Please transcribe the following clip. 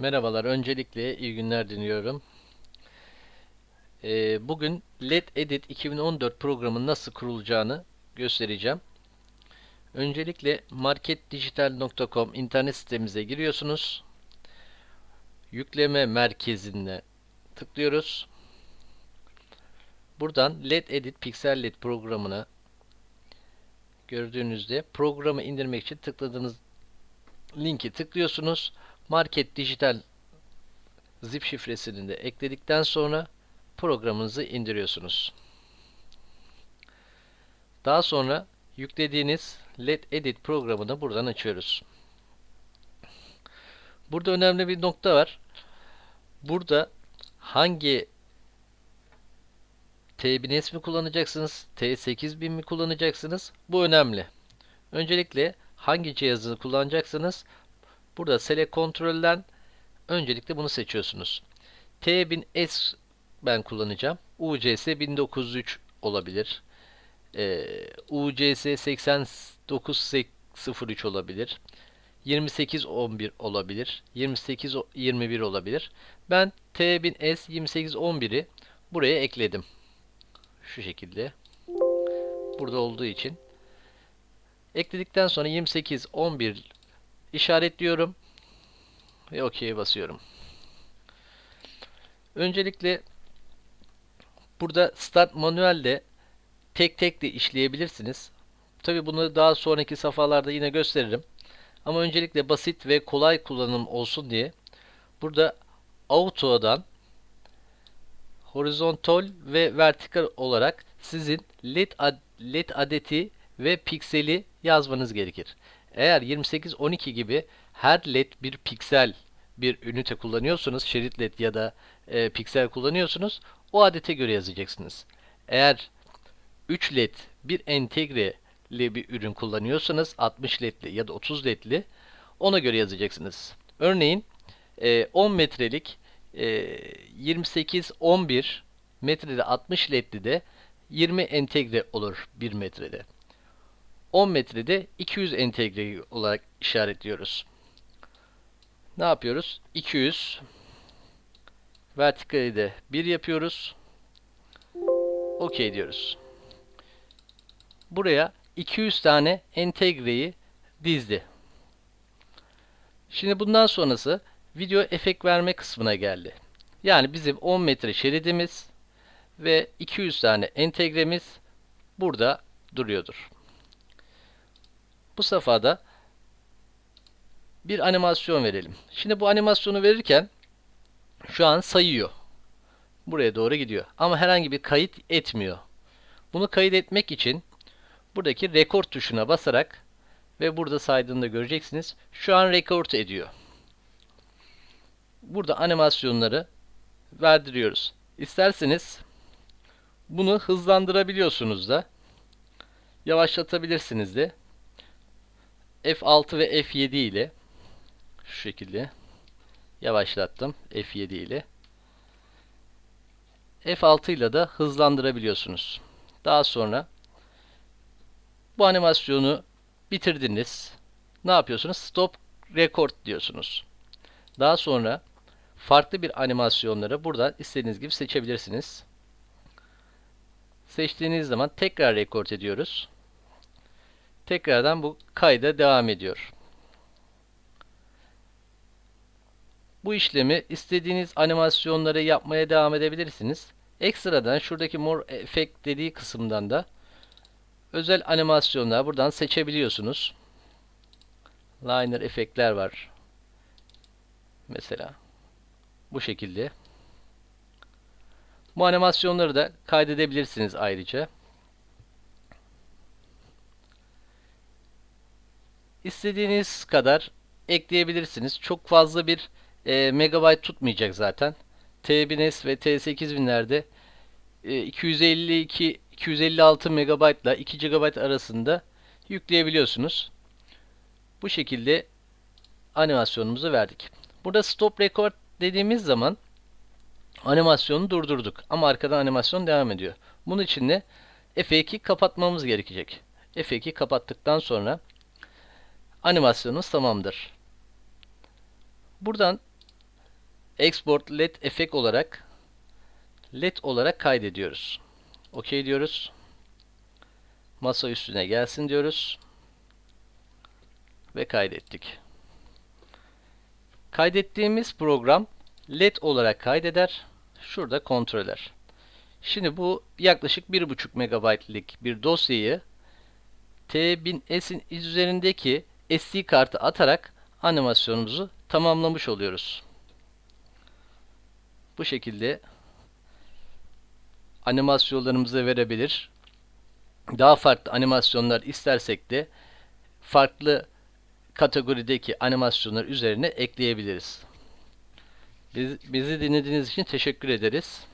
Merhabalar. Öncelikle iyi günler diliyorum. Ee, bugün LED Edit 2014 programının nasıl kurulacağını göstereceğim. Öncelikle marketdijital.com internet sitemize giriyorsunuz. Yükleme merkezine tıklıyoruz. Buradan LED Edit Pixel LED programına gördüğünüzde programı indirmek için tıkladığınız linki tıklıyorsunuz. Market Dijital zip şifresini de ekledikten sonra programınızı indiriyorsunuz. Daha sonra yüklediğiniz LED Edit programını buradan açıyoruz. Burada önemli bir nokta var. Burada hangi T1000S mi kullanacaksınız? T8000 mi kullanacaksınız? Bu önemli. Öncelikle hangi cihazını kullanacaksınız? Burada Select Control'den öncelikle bunu seçiyorsunuz. T1000S ben kullanacağım. UCS 1903 olabilir. Ee, UCS 8903 olabilir. 2811 olabilir. 2821 olabilir. Ben T1000S 2811'i buraya ekledim. Şu şekilde. Burada olduğu için. Ekledikten sonra 2811 işaretliyorum ve OK'ye basıyorum. Öncelikle burada Start Manuel'de tek tek de işleyebilirsiniz. Tabi bunu daha sonraki safhalarda yine gösteririm. Ama öncelikle basit ve kolay kullanım olsun diye burada Auto'dan horizontal ve vertikal olarak sizin led, ad, led adeti ve pikseli yazmanız gerekir. Eğer 2812 gibi her led bir piksel bir ünite kullanıyorsunuz, şerit led ya da e, piksel kullanıyorsunuz, o adete göre yazacaksınız. Eğer 3 led bir entegreli bir ürün kullanıyorsanız 60 ledli ya da 30 ledli ona göre yazacaksınız. Örneğin e, 10 metrelik e, 28-11 metrede 60 ledli de 20 entegre olur 1 metrede. 10 metrede 200 entegre olarak işaretliyoruz. Ne yapıyoruz? 200 vertikali de 1 yapıyoruz. OK diyoruz. Buraya 200 tane entegreyi dizdi. Şimdi bundan sonrası video efekt verme kısmına geldi. Yani bizim 10 metre şeridimiz ve 200 tane entegremiz burada duruyordur. Bu safhada bir animasyon verelim. Şimdi bu animasyonu verirken şu an sayıyor. Buraya doğru gidiyor. Ama herhangi bir kayıt etmiyor. Bunu kayıt etmek için buradaki rekord tuşuna basarak ve burada saydığında göreceksiniz. Şu an rekord ediyor. Burada animasyonları verdiriyoruz. İsterseniz bunu hızlandırabiliyorsunuz da. Yavaşlatabilirsiniz de. F6 ve F7 ile şu şekilde yavaşlattım F7 ile. F6 ile de hızlandırabiliyorsunuz. Daha sonra bu animasyonu bitirdiniz. Ne yapıyorsunuz? Stop record diyorsunuz. Daha sonra farklı bir animasyonları buradan istediğiniz gibi seçebilirsiniz. Seçtiğiniz zaman tekrar rekord ediyoruz. Tekrardan bu kayda devam ediyor. Bu işlemi istediğiniz animasyonları yapmaya devam edebilirsiniz. Ekstradan şuradaki more effect dediği kısımdan da özel animasyonlar buradan seçebiliyorsunuz. Liner efektler var. Mesela bu şekilde. Bu animasyonları da kaydedebilirsiniz ayrıca. İstediğiniz kadar ekleyebilirsiniz. Çok fazla bir e, megabayt tutmayacak zaten. T1000S ve T8000'lerde e, 252 256 megabayt ile 2 GB arasında yükleyebiliyorsunuz. Bu şekilde animasyonumuzu verdik. Burada stop record dediğimiz zaman animasyonu durdurduk. Ama arkadan animasyon devam ediyor. Bunun için de F2 kapatmamız gerekecek. F2 kapattıktan sonra animasyonumuz tamamdır. Buradan export led efekt olarak led olarak kaydediyoruz. OK diyoruz. Masa üstüne gelsin diyoruz. Ve kaydettik. Kaydettiğimiz program led olarak kaydeder. Şurada kontrol eder. Şimdi bu yaklaşık 1.5 MB'lik bir dosyayı T1000S'in üzerindeki SD kartı atarak animasyonumuzu tamamlamış oluyoruz. Bu şekilde animasyonlarımızı verebilir. Daha farklı animasyonlar istersek de farklı kategorideki animasyonlar üzerine ekleyebiliriz. Biz, bizi dinlediğiniz için teşekkür ederiz.